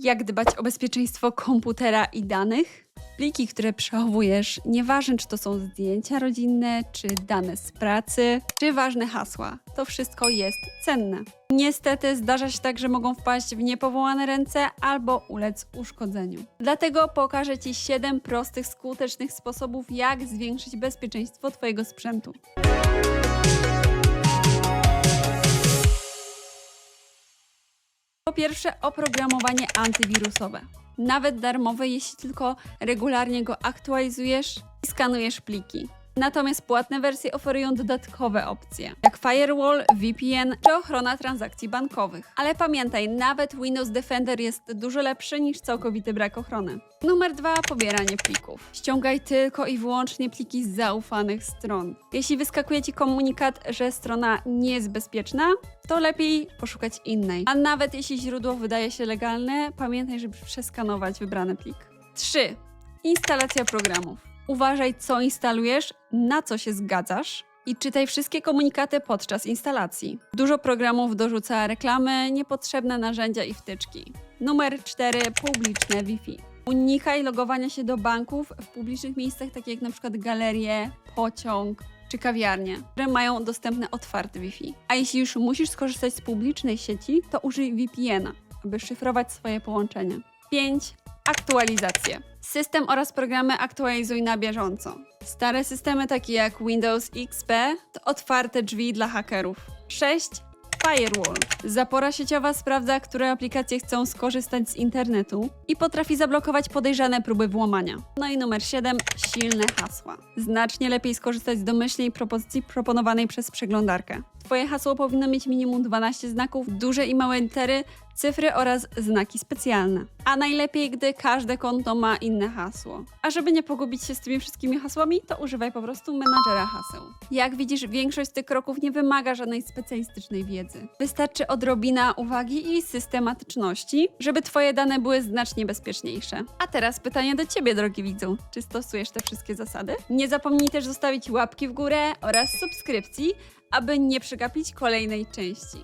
Jak dbać o bezpieczeństwo komputera i danych? Pliki, które przechowujesz, nieważne czy to są zdjęcia rodzinne, czy dane z pracy, czy ważne hasła, to wszystko jest cenne. Niestety zdarza się tak, że mogą wpaść w niepowołane ręce albo ulec uszkodzeniu. Dlatego pokażę Ci 7 prostych, skutecznych sposobów, jak zwiększyć bezpieczeństwo Twojego sprzętu. Pierwsze, oprogramowanie antywirusowe. Nawet darmowe, jeśli tylko regularnie go aktualizujesz i skanujesz pliki. Natomiast płatne wersje oferują dodatkowe opcje, jak firewall, VPN czy ochrona transakcji bankowych. Ale pamiętaj, nawet Windows Defender jest dużo lepszy niż całkowity brak ochrony. Numer dwa, pobieranie plików. Ściągaj tylko i wyłącznie pliki z zaufanych stron. Jeśli wyskakuje Ci komunikat, że strona nie jest bezpieczna, to lepiej poszukać innej. A nawet jeśli źródło wydaje się legalne, pamiętaj, żeby przeskanować wybrany plik. 3. Instalacja programów. Uważaj, co instalujesz, na co się zgadzasz i czytaj wszystkie komunikaty podczas instalacji. Dużo programów dorzuca reklamy, niepotrzebne narzędzia i wtyczki. Numer 4. Publiczne Wi-Fi. Unikaj logowania się do banków w publicznych miejscach, takie jak przykład galerie, pociąg czy kawiarnie, które mają dostępne otwarte Wi-Fi. A jeśli już musisz skorzystać z publicznej sieci, to użyj VPN-a, aby szyfrować swoje połączenie. 5. Aktualizacje. System oraz programy aktualizuj na bieżąco. Stare systemy takie jak Windows XP to otwarte drzwi dla hakerów. 6. Firewall. Zapora sieciowa sprawdza, które aplikacje chcą skorzystać z internetu i potrafi zablokować podejrzane próby włamania. No i numer 7. Silne hasła. Znacznie lepiej skorzystać z domyślnej propozycji proponowanej przez przeglądarkę. Twoje hasło powinno mieć minimum 12 znaków, duże i małe litery, cyfry oraz znaki specjalne. A najlepiej, gdy każde konto ma inne hasło. A żeby nie pogubić się z tymi wszystkimi hasłami, to używaj po prostu menadżera haseł. Jak widzisz, większość tych kroków nie wymaga żadnej specjalistycznej wiedzy. Wystarczy odrobina uwagi i systematyczności, żeby Twoje dane były znacznie bezpieczniejsze. A teraz pytanie do Ciebie, drogi widzu. Czy stosujesz te wszystkie zasady? Nie zapomnij też zostawić łapki w górę oraz subskrypcji, aby nie przegapić kolejnej części.